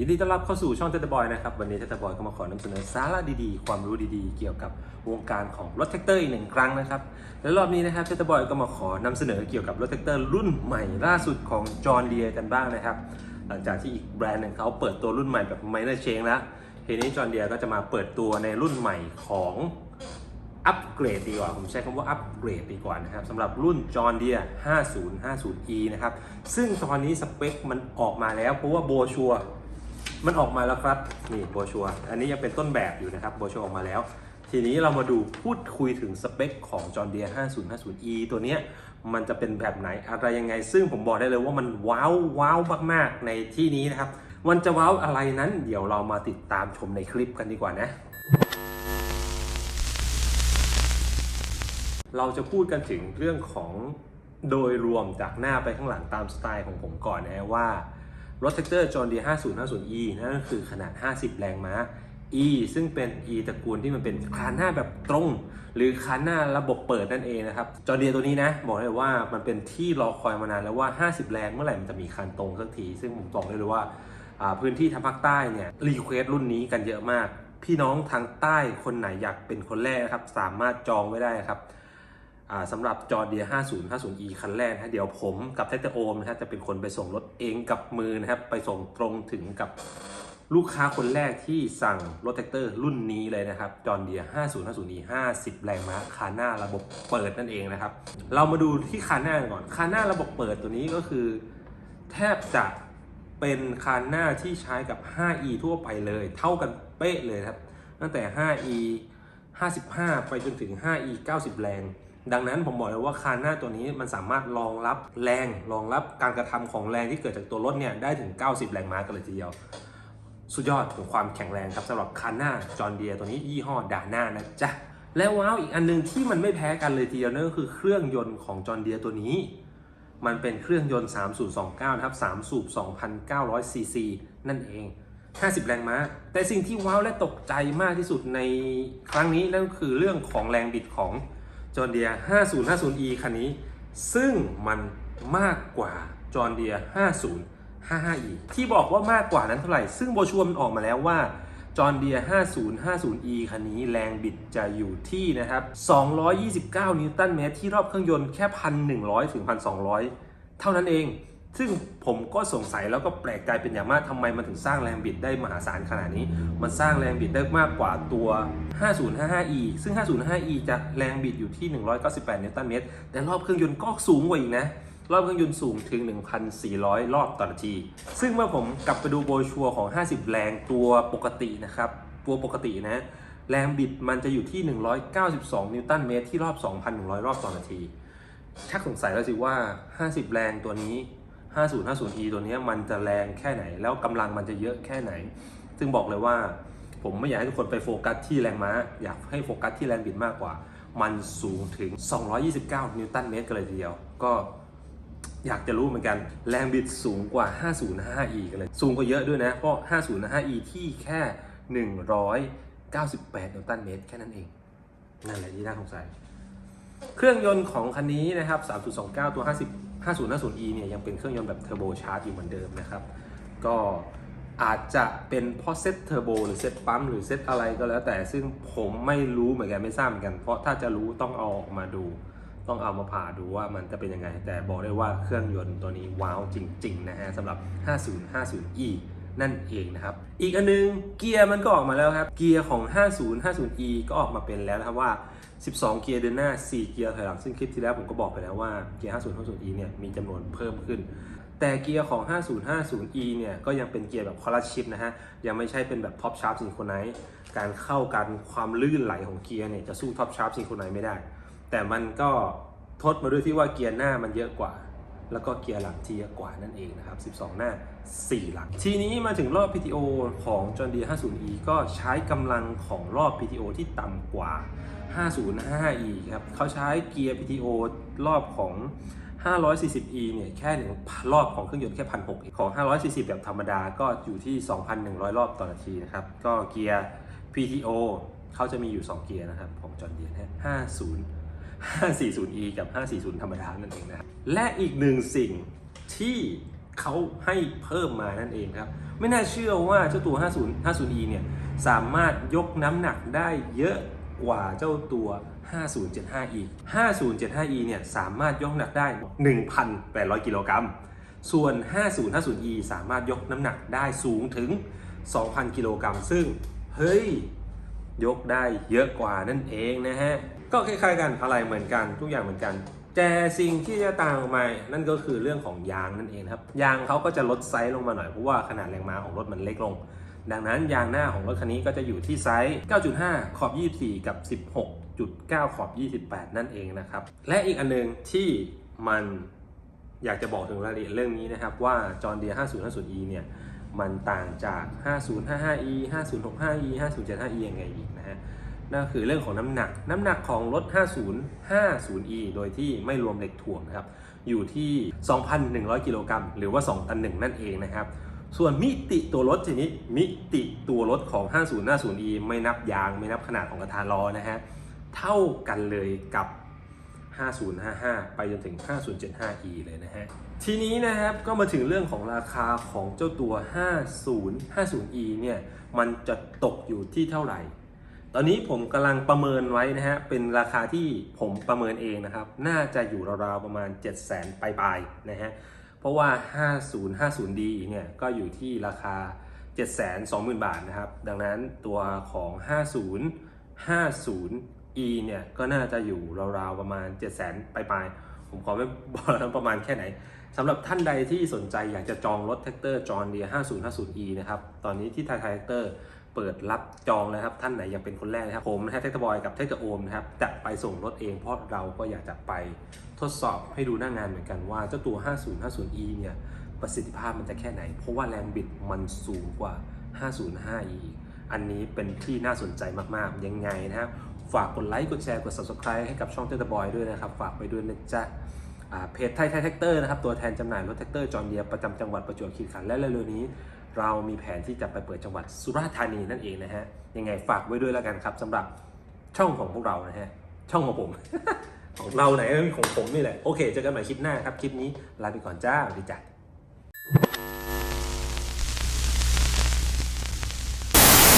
ยินดีต้อนรับเข้าสู่ช่องเทตบอยนะครับ วันนี้เทตบอยก็มาขอนำเสนอสาระดีๆ ความรู้ดีๆ เกี่ยวกับวงการของรถแท็กเตอร์อีกหนึ่งครั้งนะครับ และรอบนี้นะครับเทตบอยก็มาขอนำเสนอเกี่ยวกับรถแท็กเตอร์รุ่นใหม่ล่าสุดของจอห์นเดียกันบ้างนะครับ หลังจากที่อีกแบรนด์หนึ่งเขาเปิดตัวรุ่นใหม่แบบไม่ได้เชงแล้วทีนี้จอห์นเดียก็จะมาเปิดตัวในรุ่นใหม่ของอัปเกรดดีกว่า ผมใช้คำว่าอัปเกรดดีกว่านะครับสำหรับรุ่น John Deere 5050e นะครับ ซึ่งตอนนี้สเปคมันออกมาแล้วเพราะว่าโบชัว มันออกมาแล้วครับนี่โบชัวอันนี้ยังเป็นต้นแบบอยู่นะครับโบชัวออกมาแล้ว ทีนี้เรามาดูพูดคุยถึงสเปคของ John Deere 5050e ตัวเนี้ยมันจะเป็นแบบไหนอะไรยังไง ซึ่งผมบอกได้เลยว่ามันว้าวว้าวมากๆในที่นี้นะครับมันจะว้าวอะไรนั้น เดี๋ยวเรามาติดตามชมในคลิปกันดีกว่านะเราจะพูดกันถึงเรื่องของโดยรวมจากหน้าไปข้างหลังตามสไตล์ของผมก่อนนะว่า รถแท็กเตอร์จอห์นดี 5050e นั่นก็คือขนาด 50 แรงม้า e ซึ่งเป็น e ตระกูลที่มันเป็นคานหน้าแบบตรง หรือคานหน้าระบบเปิดนั่นเองนะครับ จอร์เดียตัวนี้นะ บอกเลยว่ามันเป็นที่รอคอยมานานแล้วว่า 50 แรงเมื่อไหร่มันจะมีคานตรงสักที ซึ่งผมบอกได้เลยว่าพื้นที่ทางภาคใต้เนี่ยรีเควสรุ่นนี้กันเยอะมาก พี่น้องทางใต้คนไหนอยากเป็นคนแรกนะครับ สามารถจองไว้ได้ครับ สำหรับจอเดีย 5050e คันแรกนะเดี๋ยวผมกับเทคโอมนะฮะจะเป็นคนไปส่งรถเองกับมือนะครับ ไปส่งตรงถึงกับลูกค้าคนแรกที่สั่งรถแท็กเตอร์รุ่นนี้เลยนะครับจอร์เดีย 5050e 50 แรงม้าคาหน้าระบบเปิดนั่นเองนะครับ เรามาดูที่คาหน้าก่อนคาหน้าระบบเปิดตัวนี้ก็คือ แทบจะเป็นคานหน้าที่ใช้กับ 5e ทั่วไปเลย เท่ากันเป๊ะเลยครับ ตั้งแต่ 5e 55 ไปจนถึง 5e 90 แรง ดังนั้นผมบอกเลยว่าคานหน้าตัวนี้มันสามารถรองรับแรงรองรับการกระทำของแรงที่เกิดจากตัวรถเนี่ยได้ถึง 90 แรงม้ากันเลยทีเดียว สุดยอดของความแข็งแรงครับสำหรับคานหน้าจอห์เดียตัวนี้ยี่ห้อดาน่านะจ๊ะและว้าวอีกอันหนึงที่มันไม่แพ้กันเลยทีเดียวนั่นก็คือเครื่องยนต์ของจอห์เดียตัวนี้ มันเป็นเครื่องยนต์ 3029นะครับ3สูบ2,900ซีซีนั่นเอง 50 แรงม้า แต่สิ่งที่ว้าวและตกใจมากที่สุดในครั้งนี้นั่นก็คือเรื่องของแรงบิดของ จอร์เดีย 5050e คันนี้ ซึ่งมันมากกว่าจอร์เดีย 5055e ที่บอกว่ามากกว่านั้นเท่าไหร่ ซึ่งโบชัวมันออกมาแล้วว่าจอร์เดีย 5050e คันนี้แรงบิดจะอยู่ที่นะครับ 229 นิวตันเมตรที่รอบเครื่องยนต์แค่ 1,100 ถึง 1,200 เท่านั้นเอง ซึ่งผมก็สงสัยแล้วก็แปลกใจเป็นอย่างมากทำไมมันถึงสร้างแรงบิดได้มหาศาลขนาดนี้ มันสร้างแรงบิดได้มากกว่าตัว 5055e ซึ่ง 5055e จะแรงบิดอยู่ที่ 198 นิวตันเมตร แต่รอบเครื่องยนต์ก็สูงกว่าอีกนะ รอบเครื่องยนต์สูงถึง 1,400 รอบต่อนาที ซึ่งเมื่อผมกลับไปดูโบชัวของ 50 แรงตัวปกตินะครับ ตัวปกตินะ แรงบิดมันจะอยู่ที่ 192 นิวตันเมตรที่รอบ 2,100 รอบต่อนาที ชักสงสัยแล้วสิว่า 50 แรงตัวนี้ 5050e ตัวนี้มันจะแรงแค่ไหน แล้วกำลังมันจะเยอะแค่ไหน ซึ่งบอกเลยว่า ผมไม่อยากให้ทุกคนไปโฟกัสที่แรงม้า อยากให้โฟกัสที่แรงบิดมากกว่า มันสูงถึง 229 นิวตันเมตรกันเลยทีเดียว ก็อยากจะรู้เหมือนกันแรงบิดสูงกว่า 505e กันเลย สูงกว่าเยอะด้วยนะ เพราะ 505e ที่แค่ 198 นิวตันเมตรแค่นั้นเอง นั่นแหละที่น่าสงสัย เครื่องยนต์ของคันนี้นะครับ3.29 ตัว 50 5050e เนี่ยยังเป็นเครื่องยนต์แบบเทอร์โบชาร์จอยู่เหมือนเดิมนะครับ ก็อาจจะเป็นเพราะเซตเทอร์โบหรือเซตปั๊มหรือเซตอะไรก็แล้วแต่ซึ่งผมไม่รู้เหมือนกันไม่ทราบเหมือนกัน เพราะถ้าจะรู้ต้องเอาออกมาดู ต้องเอามาผ่าดูว่ามันจะเป็นยังไง แต่บอกได้ว่าเครื่องยนต์ตัวนี้ว้าวจริง ๆ นะฮะสำหรับ 5050e นั่นเองนะครับ อีกอันนึงเกียร์มันก็ออกมาแล้วครับ เกียร์ของ 5050e ก็ออกมาเป็นแล้วนะครับว่า 12 เกียร์เดินหน้า 4 เกียร์ถอยหลังซึ่งคลิปที่แล้วผมก็บอกไปแล้วว่าเกียร์ 5050e เนี่ยมีจำนวนเพิ่มขึ้น แต่เกียร์ของ 5050e เนี่ยก็ยังเป็นเกียร์แบบคอร์ชิปนะฮะ ยังไม่ใช่เป็นแบบท็อปชาร์ปซิงโครไนซ์การเข้ากันความลื่นไหลของเกียร์เนี่ยจะสู้ท็อปชาร์ปซิงโครไนซ์ไม่ได้ แต่มันก็ทดมาด้วยที่ว่าเกียร์หน้ามันเยอะกว่า แล้วก็เกียร์หลังที่เยกว่านั่นเองนะครับ 12 หน้า 4 หลังทีนี้มาถึงรอบ PTO ของ John Deere 50e ก็ใช้กำลังของรอบ PTO ที่ต่ำกว่า 505e ครับเขาใช้เกียร์ PTO รอบของ 540e เนี่ยแค่หนึ่งรอบของเครื่องยนต์แค่1,600ของ 540 แบบธรรมดาก็อยู่ที่ 2,100 รอบต่อนาทีนะครับ ก็เกียร์ PTO เขาจะมีอยู่ 2 เกียร์นะครับ ของ John Deere 50 540e กับ 540 ธรรมดานั่นเองนะและอีกหนึ่งสิ่งที่เขาให้เพิ่มมานั่นเองครับ ไม่น่าเชื่อว่าเจ้าตัว 50 50e เนี่ยสามารถยกน้ำหนักได้เยอะกว่าเจ้าตัว 5075e 5075e เนี่ยสามารถยกน้ำหนักได้ 1,800 กิโลกรัม ส่วน 5050e สามารถยกน้ำหนักได้สูงถึง 2,000 กิโลกรัม ซึ่ง เฮ้ย ยกได้เยอะกว่านั่นเองนะฮะ ก็คล้ายๆกันอะไรเหมือนกันทุกอย่างเหมือนกัน แต่สิ่งที่จะต่างออกมา นั่นก็คือเรื่องของยางนั่นเองครับ ยางเขาก็จะลดไซส์ลงมาหน่อยเพราะว่าขนาดแรงม้าของรถมันเล็กลง ดังนั้นยางหน้าของรถคันนี้ก็จะอยู่ที่ไซส์ 9.5 ขอบ 24 กับ 16.9 ขอบ 28 นั่นเองนะครับ และอีกอันหนึงที่มันอยากจะบอกถึงรายละเอียดเรื่องนี้นะครับว่าจอร์เดีย 5050e เนี่ยมันต่างจาก 5055e 5065e 5075e ยังไงอีกนะฮะ นั่นคือเรื่องของน้ำหนัก น้ำหนักของรถ 5050e โดยที่ไม่รวมเหล็กถ่วงนะครับ อยู่ที่ 2,100 กิโลกรัมหรือว่า2ตันหนึ่งนั่นเองนะครับ ส่วนมิติตัวรถทีนี้มิติตัวรถของ 5050e ไม่นับยางไม่นับขนาดของกระทะล้อนะฮะ เท่ากันเลยกับ 5055 ไปจนถึง 5075e เลยนะฮะ ทีนี้นะครับก็มาถึงเรื่องของราคาของเจ้าตัว 5050e เนี่ย มันจะตกอยู่ที่เท่าไหร่ ตอนนี้ผมกำลังประเมินไว้นะฮะ เป็นราคาที่ผมประเมินเองนะครับ น่าจะอยู่ราวๆประมาณ 7 0 0 0 0ปลายๆนะฮะ เพราะว่า 5050D เนี่ยก็อยู่ที่ราคา 720,000 บาทนะครับ ดังนั้นตัวของ 5050E เนี่ยก็น่าจะอยู่ราวๆประมาณ 7 0 0 0 0ปลายๆผมขอไม่บอกนะประมาณแค่ไหนสำหรับท่านใดที่สนใจอยากจะจองรถแท็กเตอร์จอร์เดีย 5050E นะครับ ตอนนี้ที่ไทยไทยแท็กเตอร์ เปิดรับจองแล้วครับ ท่านไหนยากเป็นคนแรกนะครับ ผมนะฮะแท็กเตอร์บอยกับแท็กเตอร์โอมนะครับจะไปส่งรถเองเพราะเราก็อยากจะไปทดสอบให้ดูหน้างานเหมือนกันว่าเจ้าตัว 5050E เนี่ยประสิทธิภาพมันจะแค่ไหน เพราะว่าแรงบิดมันสูงกว่า 505E อันนี้เป็นที่น่าสนใจมากๆ ยังไงนะครับฝากกดไลค์ กดแชร์ กด subscribe ให้กับช่องเตอร์บอยด้วยนะครับ ฝากไปด้วยนะจ๊ะเพจไทยไทยแท็กเตอร์นะครับ ตัวแทนจำหน่ายรถแท็กเตอร์จอห์นเดียประจำจังหวัดประจวบคีรีขันธ์และเร็วๆนี้ เรามีแผนที่จะไปเปิดจังหวัดสุราษฎร์ธานีนั่นเองนะฮะยังไงฝากไว้ด้วยแล้วกันครับสำหรับช่องของพวกเรานะฮะช่องของผม ของเราไหนของผมนี่แหละโอเคเจอกันใหม่คลิปหน้าครับคลิปนี้ลาไปก่อนจ้าสวัสดีจ้ะ